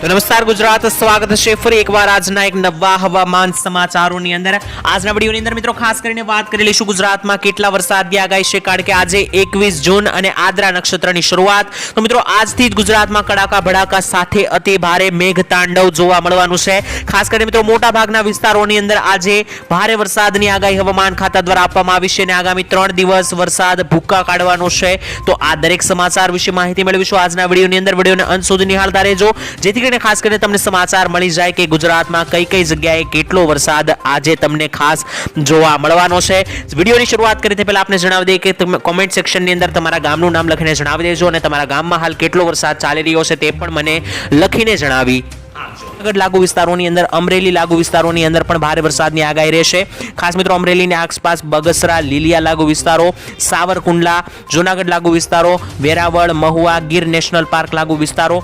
તો નમસ્કાર, ગુજરાત. સ્વાગત છે ફરી એકવાર આજના એક નવા હવામાન સમાચારોની અંદર. આજના વિડીયોની અંદર મિત્રો ખાસ કરીને વાત કરી લઈશું ગુજરાતમાં કેટલા વરસાદની આગાહી છે, કારણ કે આજે એકવીસ જૂન અને આદ્રા નક્ષત્રની શરૂઆત. તો મિત્રો, આજથી જ ગુજરાતમાં કડાકા ભડાકા સાથે અતિ ભારે મેઘ તાંડવ જોવા મળવાનું છે. ખાસ કરીને મિત્રો મોટા ભાગના વિસ્તારોની અંદર આજે ભારે વરસાદની આગાહી હવામાન ખાતા દ્વારા આપવામાં આવી છે અને આગામી ત્રણ દિવસ વરસાદ ભૂક્કા કાઢવાનો છે. તો આ દરેક સમાચાર વિશે માહિતી મેળવીશું આજના વિડીયોની અંદર. વિડીયોને અંત સુધી નિહાળતા રહેજો. જેથી કરીને ખાસ કરીને તમને સમાચાર મળી જાય કે ગુજરાતમાં કઈ કઈ જગ્યાએ કેટલો વરસાદ આજે તમને ખાસ જોવા મળવાનો છે. વિડીયોની શરૂઆત કરી તે પહેલાં આપને જણાવી દઈએ કે તમે કોમેન્ટ સેક્શનની અંદર તમારા ગામનું નામ લખીને જણાવી દેજો અને તમારા ગામમાં હાલ કેટલો વરસાદ ચાલી રહ્યો છે તે પણ મને લખીને જણાવી જૂનાગઢ લાગુ વિસ્તારોની અંદર, અમરેલી લાગુ વિસ્તારોની અંદર પણ ભારે વરસાદની આગાહી રહેશે. ખાસ મિત્રો, અમરેલીની આસપાસ બગસરા, લીલિયા લાગુ વિસ્તારો, સાવરકુંડલા, જૂનાગઢ લાગુ વિસ્તારો, વેરાવળ, મહુવા, ગીર નેશનલ પાર્ક લાગુ વિસ્તારો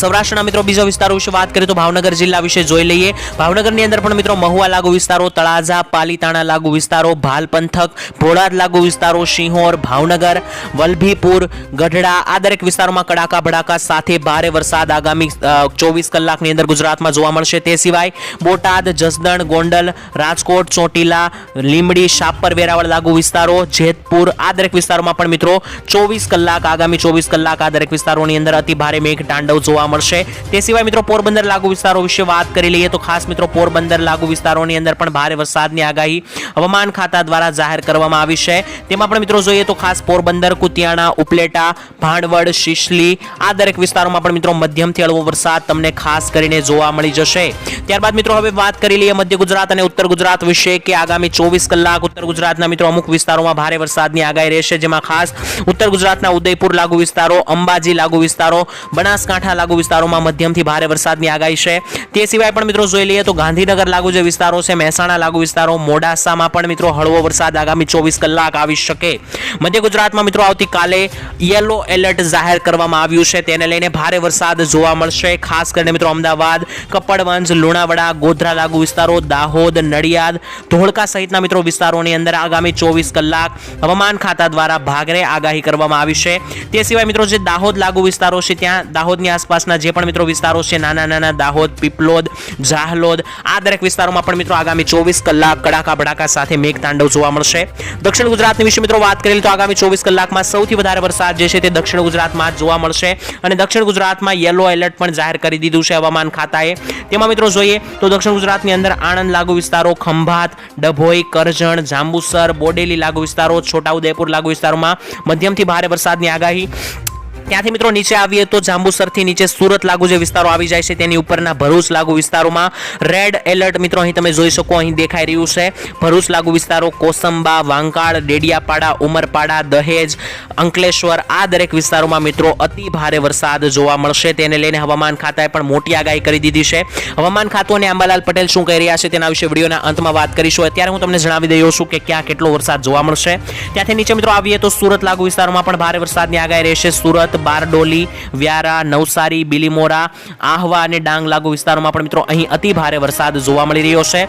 સૌરાષ્ટ્રના મિત્રો બીજા વિસ્તારો વિશે વાત કરીએ તો ભાવનગર જિલ્લા વિશે જોઈ લઈએ. ભાવનગરની અંદર પણ મિત્રો મહુવા લાગુ વિસ્તારો, તળાજા, પાલીતાણા લાગુ વિસ્તારો ભાલ પંથક ભોળાદ લાગુ વિસ્તારો સિંહોર ભાવનગર, વલભીપુર, ગઢડા આ દરેક વિસ્તારોમાં કડાકા ભડાકા સાથે ભારે વરસાદ આગામી ચોવીસ કલાકની અંદર ગુજરાતમાં જોવા મળશે. તે સિવાય બોટાદ, જસદણ, ગોંડલ, રાજકોટ, ચોટીલા, લીંબડી, શાપર, વેરાવળ લાગુ વિસ્તારો, જેતપુર આ દરેક વિસ્તારોમાં પણ મિત્રો ચોવીસ કલાક, આગામી ચોવીસ કલાક આ દરેક વિસ્તારોની અંદર અતિ ભારે મેઘ તાંડવ જોવા મળશે. તે સિવાય મિત્રો, પોરબંદર લાગુ વિસ્તારો વિશે વાત કરી લઈએ તો ખાસ મિત્રો, પોરબંદર લાગુ વિસ્તારોની અંદર પણ ભારે વરસાદની આગાહી હવામાન ખાતા દ્વારા જાહેર કરવામાં આવી છે. તેમાં પણ મિત્રો જોઈએ તો ખાસ પોરબંદર, કુતિયાણા, ઉપલેટા, ભાંડવડ, શિશલી આ દરેક વિસ્તારોમાં પણ મિત્રો મધ્યમથી હળવો વરસાદ તમને ખાસ કરીને જોવા મળી જશે. ત્યારબાદ મિત્રો હવે વાત કરી લઈએ મધ્ય ગુજરાત અને ઉત્તર ગુજરાત વિશે કે આગામી ચોવીસ કલાક ઉત્તર ગુજરાતના મિત્રો અમુક વિસ્તારોમાં ભારે વરસાદની આગાહી રહેશે. જેમાં ખાસ ઉત્તર ગુજરાતના ઉદયપુર લાગુ વિસ્તારો, અંબાજી લાગુ વિસ્તારો, બનાસકાંઠા લાગુ વિસ્તારોમાં મધ્યમથી ભારે વરસાદની આગાહી છે. તે સિવાય પણ મિત્રો જોઈ લઈએ તો ગાંધીનગર લાગુ જે વિસ્તારો છે, મહેસાણા લાગુ વિસ્તારો, મોડાસામાં પણ મિત્રો હળવો વરસાદ આગામી ચોવીસ કલાક આવી શકે. મધ્ય ગુજરાતમાં મિત્રો આવતીકાલે યલો એલર્ટ જાહેર કરવામાં આવ્યું છે. તેને લઈને ભારે વરસાદ જોવા મળશે. ખાસ કરીને મિત્રો અમદાવાદ, કપડવંજ, લુણાવાડા, ગોધરા લાગુ વિસ્તારો, દાહોદ, નડિયાદ, ધોળકા સહિતના મિત્રો વિસ્તારોની અંદર આગામી ચોવીસ કલાક હવામાન ખાતા દ્વારા ભાગરે આગાહી કરવામાં આવી છે. તે સિવાય મિત્રો જે દાહોદ લાગુ વિસ્તારો છે, ત્યાં દાહોદની આસપાસના જે પણ મિત્રો વિસ્તારો છે, નાના નાના દાહોદ, પીપલોદ જાહલોદ આ દરેક વિસ્તારોમાં પણ મિત્રો આગામી ચોવીસ કલાક કડાકા ભડાકા સાથે મેઘ તાંડવ જોવા મળશે. દક્ષિણ ગુજરાતની વિશે મિત્રો વાત કરીએ તો આગામી ચોવીસ કલાકમાં સૌથી વધારે વરસાદ જે છે તે દક્ષિણ ગુજરાતમાં જોવા મળશે અને દક્ષિણ ગુજરાતમાં યલો એલર્ટ પણ જાહેર કરી દીધું છે હવામાન ખાતાએ. તેમાં મિત્રો જોઈએ તો દક્ષિણ ગુજરાતની અંદર આણંદ લાગુ વિસ્તારો, ખંભાત, ડભોઈ, કરજણ, જાંબુસર, બોડેલી લાગુ વિસ્તારો, છોટાઉદેપુર લાગુ વિસ્તારોમાં મધ્યમથી ભારે વરસાદની આગાહી. ત્યાંથી મિત્રો નીચે આવીએ તો જાંબુસરથી નીચે સુરત લાગુ જે વિસ્તારો આવી જાય છે તેની ઉપરના ભરૂચ લાગુ વિસ્તારોમાં રેડ એલર્ટ મિત્રો અહીં તમે જોઈ શકો, અહીં દેખાઈ રહ્યું છે. ભરૂચ લાગુ વિસ્તારો કોસંબા, વાંકાળ, ડેડિયાપાડા, ઉમરપાડા, દહેજ, અંકલેશ્વર આ દરેક વિસ્તારોમાં મિત્રો અતિ ભારે વરસાદ જોવા મળશે. તેને લઈને હવામાન ખાતાએ પણ મોટી આગાહી કરી દીધી છે. હવામાન ખાતું અને અંબાલાલ પટેલ શું કહી રહ્યા છે તેના વિશે વિડીયોના અંતમાં વાત કરીશું. અત્યારે હું તમને જણાવી દઉં છું કે ક્યાં કેટલો વરસાદ જોવા મળશે. ત્યાંથી નીચે મિત્રો આવીએ તો સુરત લાગુ વિસ્તારોમાં પણ ભારે વરસાદની આગાહી રહેશે. સુરત બારડોલી, વ્યારા, નવસારી, બિલીમોરા, આહવા અને ડાંગ લાગુ વિસ્તારોમાં પણ મિત્રો અહીં અતિ ભારે વરસાદ જોવા મળી રહ્યો છે.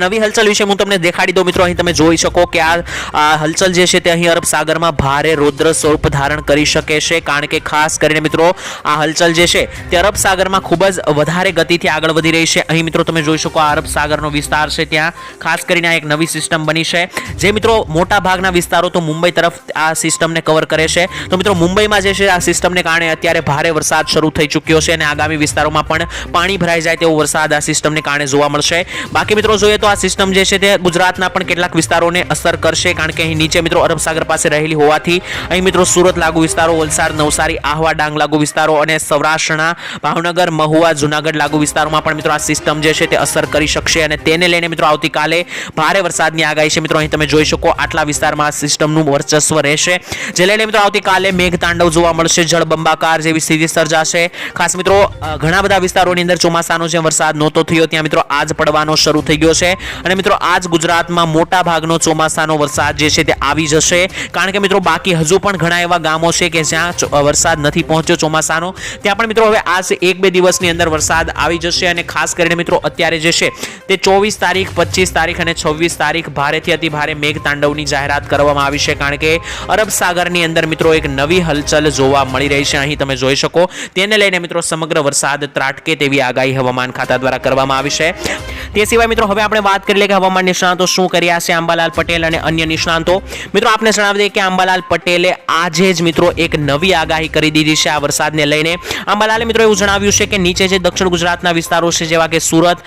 નવી હલચલ વિશે હું તમને દેખાડી દઉં મિત્રો. અહીં તમે જોઈ શકો કે આ હલચલ જે છે તે અહીં અરબ સાગરમાં ભારે રૌદ્ર સ્વરૂપ ધારણ કરી શકે છે. કારણ કે ખાસ કરીને મિત્રો, આ હલચલ જે છે તે અરબ સાગરમાં ખૂબ જ વધારે ગતિથી આગળ વધી રહી છે. અહીં મિત્રો તમે જોઈ શકો આ અરબ સાગરનો વિસ્તાર છે ત્યાં. ખાસ કરીને આ એક નવી સિસ્ટમ બની છે. જે મિત્રો મોટા ભાગના વિસ્તારો તો મુંબઈ તરફ આ સિસ્ટમને કવર કરે છે. તો મિત્રો મુંબઈમાં જે છે આ સિસ્ટમને કારણે અત્યારે ભારે વરસાદ શરૂ થઈ ચૂક્યો છે અને આગામી વિસ્તારોમાં પણ પાણી ભરાઈ જાય તેવો વરસાદ આ સિસ્ટમને કારણે જોવા મળશે. બાકી મિત્રો જોઈએ તો આ સિસ્ટમ જે છે તે ગુજરાતના પણ કેટલાક વિસ્તારોને અસર કરશે, કારણ કે અહીં નીચે મિત્રો અરબ સાગર પાસે રહેલી હોવાથી અહીં મિત્રો સુરત લાગુ વિસ્તારો, વલસાડ, નવસારી, આહવા, ડાંગ લાગુ વિસ્તારો અને સૌરાષ્ટ્રના ભાવનગર, મહુવા, જુનાગઢ લાગુ વિસ્તારોમાં પણ મિત્રો આ સિસ્ટમ જે છે તે અસર કરી શકશે અને તેને લઈને મિત્રો આવતીકાલે ભારે વરસાદની આગાહી છે. મિત્રો અહીં તમે જોઈ શકો આટલા વિસ્તારમાં આ સિસ્ટમનું વર્ચસ્વ રહેશે. જે લઈને મિત્રો આવતીકાલે મેઘ તાંડવ જોવા મળશે. જળબંબાકાર જેવી સ્થિતિ સર્જાશે. ખાસ મિત્રો ઘણા બધા વિસ્તારોની અંદર ચોમાસાનો જે વરસાદ નહોતો થયો, ત્યાં મિત્રો આજ પડવાનો શરૂ થઈ ગયો છે. અને મિત્રો, આજ ગુજરાતમાં મોટા ભાગનો ચોમાસાનો વરસાદ જે છે તે આવી જશે. કારણ કે મિત્રો, બાકી હજુ પણ ઘણા એવા ગામો છે કે જ્યાં વરસાદ નથી પહોંચ્યો ચોમાસાનો. ત્યાં પણ મિત્રો, હવે આજ એક બે દિવસની અંદર વરસાદ આવી જશે અને ખાસ કરીને મિત્રો, અત્યારે જે છે તે ચોવીસ તારીખ, પચીસ તારીખ અને છવ્વીસ તારીખ ભારેથી અતિ ભારે મેઘ તાંડવની જાહેરાત કરવામાં આવી છે. કારણ કે અરબ સાગરની અંદર મિત્રો, એક નવી હલચલ જોવા મળી રહી છે. અહીં તમે જોઈ શકો. તેને લઈને મિત્રો, સમગ્ર વરસાદ ત્રાટકે તેવી આગાહી હવામાન ખાતા દ્વારા કરવામાં આવી છે. તે સિવાય મિત્રો, હવે આપણે વાત કરી લઈએ કે હવામાન નિષ્ણાંતો શું કર્યા છે આંબાલાલ પટેલ અને અન્ય નિષ્ણાંતો. મિત્રો, આપને જણાવી દઈએ કે આંબાલાલ પટેલે આજે જ મિત્રો એક નવી આગાહી કરી દીધી છે આ વરસાદને લઈને. આંબાલાલે મિત્રો એવું જણાવ્યું છે કે નીચે જે દક્ષિણ ગુજરાતના વિસ્તારો છે, જેવા કે સુરત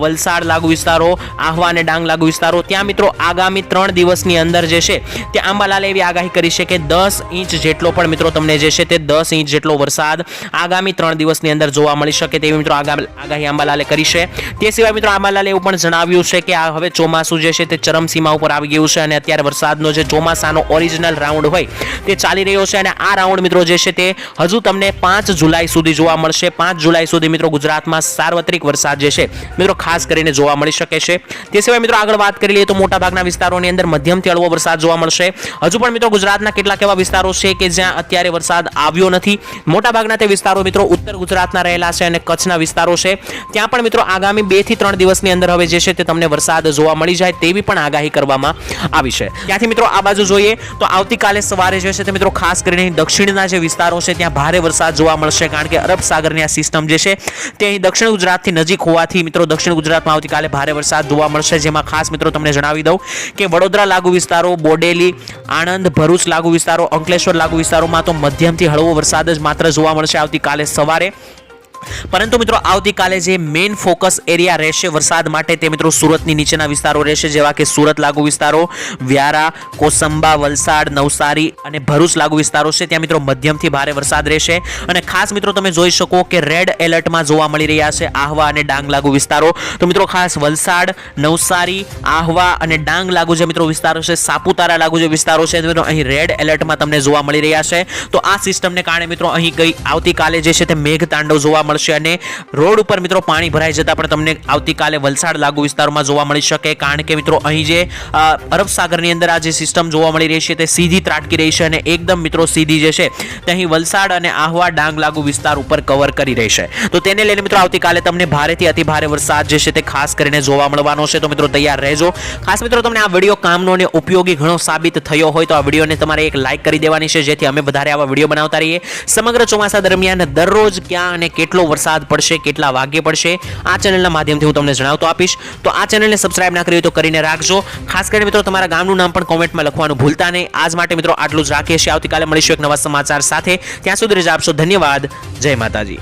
વલસાડ લાગુ વિસ્તારો, આહવા અને ડાંગ લાગુ વિસ્તારો, ત્યાં મિત્રો આગામી ત્રણ દિવસની અંદર જે છે તે આંબાલાલે એવી આગાહી કરી છે કે દસ ઇંચ જેટલો પણ મિત્રો તમને જે છે તે દસ ઇંચ જેટલો વરસાદ આગામી ત્રણ દિવસની અંદર જોવા મળી શકે તેવી મિત્રો આગા- આગાહી આંબાલાલે કરી છે. તે સિવાય મિત્રો આંબાલાલે એવું પણ જણાવ્યું છે કે આ હવે ચોમાસું જે છે તે ચરમસીમા ઉપર આવી ગયું છે અને અત્યારે વરસાદનો જે ચોમાસાનો ઓરિજિનલ રાઉન્ડ હોય તે ચાલી રહ્યો છે અને આ રાઉન્ડ મિત્રો જે છે તે હજુ તમને પાંચ જુલાઈ સુધી જોવા મળશે. પાંચ જુલાઈ સુધી મિત્રો ગુજરાતમાં સાર્વત્રિક વરસાદ જે છે મિત્રો ખાસ કરીને જોવા મળી શકે છે. તે સિવાય મિત્રો આગળ વાત કરી લઈએ તો મોટાભાગના વિસ્તારોની અંદર મધ્યમથી હળવો વરસાદ જોવા મળશે. હજુ પણ મિત્રો ગુજરાતના કેટલાક એવા વિસ્તારો છે કે જ્યાં અત્યારે વરસાદ આવ્યો નથી. મોટાભાગના તે વિસ્તારો મિત્રો ઉત્તર ગુજરાતના રહેલા છે અને કચ્છના વિસ્તારો છે. ત્યાં પણ મિત્રો આગામી બેથી ત્રણ દિવસની અંદર હવે જે છે તે તમને વરસાદ જોવા મળી જાય તેવી પણ આગાહી કરવામાં આવી છે. ત્યાંથી મિત્રો આ બાજુ જોઈએ તો આવતીકાલે સવારે જે છે તે મિત્રો ખાસ કરીને દક્ષિણના જે વિસ્તારો છે ત્યાં ભારે વરસાદ જોવા મળશે કારણ કે અરબ સાગરની આ સિસ્ટમ જે છે તે અહીં દક્ષિણ ગુજરાતથી નજીક હોવાથી મિત્રો દક્ષિણ ગુજરાતમાં આવતીકાલે ભારે વરસાદ જોવા મળશે. જેમાં ખાસ મિત્રો તમને જણાવી દઉં કે વડોદરા લાગુ વિસ્તારો, બોડેલી, આણંદ, ભરૂચ લાગુ વિસ્તારો, અંકલેશ્વર લાગુ વિસ્તારોમાં તો મધ્યમથી હળવો વરસાદ જ માત્ર જોવા મળશે આવતીકાલે સવારે. પરંતુ મિત્રો, આવતીકાલે જે મેઇન ફોકસ એરિયા રહેશે વરસાદ માટે તે મિત્રો સુરતની નીચેના વિસ્તારો રહેશે, જેવા કે સુરત લાગુ વિસ્તારો, વ્યારા, કોસંબા, વલસાડ, નવસારી અને ભરૂચ લાગુ વિસ્તારો છે. ત્યાં મિત્રો મધ્યમથી ભારે વરસાદ રહેશે. અને ખાસ મિત્રો, તમે જોઈ શકો કે રેડ એલર્ટમાં જોવા મળી રહ્યા છે આહવા અને ડાંગ લાગુ વિસ્તારો. તો મિત્રો, ખાસ વલસાડ, નવસારી, આહવા અને ડાંગ લાગુ જે મિત્રો વિસ્તારો છે, સાપુતારા લાગુ જે વિસ્તારો છે, મિત્રો, અહીં રેડ એલર્ટમાં તમને જોવા મળી રહ્યા છે. તો આ સિસ્ટમને કારણે મિત્રો, અહીં ગઈ આવતીકાલે જે છે તે મેઘ તાંડવ જોવા મળશે અને રોડ ઉપર મિત્રો પાણી ભરાઈ જતા પણ તમને આવતીકાલે વલસાડ લાગુ વિસ્તારોમાં જોવા મળી શકે. કારણ કે મિત્રો અહીં જે અરબ સાગરની અંદર આ જે સિસ્ટમ જોવા મળી રહી છે તે સીધી ત્રાટકી રહી છે અને એકદમ મિત્રો સીધી જે છે તે અહીં વલસાડ અને આહવા ડાંગ લાગુ વિસ્તાર ઉપર કવર કરી રહી છે. તો તેને લઈને મિત્રો આવતીકાલે તમને ભારેથી અતિ ભારે વરસાદ જે છે તે ખાસ કરીને જોવા મળવાનો છે. તો મિત્રો તૈયાર રહેજો. ખાસ મિત્રો તમને આ વીડિયો કામનો અને ઉપયોગી ઘણો સાબિત થયો હોય તો આ વિડીયોને તમારે એક લાઇક કરી દેવાની છે. જેથી અમે વધારે આવા વીડિયો બનાવતા રહીએ. સમગ્ર ચોમાસા દરમિયાન દરરોજ ક્યાં અને કેટલો વરસાદ પડશે, કેટલા વાગ્યે પડશે, આ ચેનલના માધ્યમથી હું તમને જણાવતો આપીશ. તો આ ચેનલને સબસ્ક્રાઇબ ના કરી તો કરીને રાખજો. ખાસ કરીને મિત્રો, તમારા ગામનું નામ પણ કોમેન્ટમાં લખવાનું ભૂલતા નહીં. આજ માટે મિત્રો, આટલું જ રાખીએ છીએ. આવતીકાલે મળીશું એક નવા સમાચાર સાથે. ત્યાં સુધી રજા આપશો. ધન્યવાદ. જય માતાજી.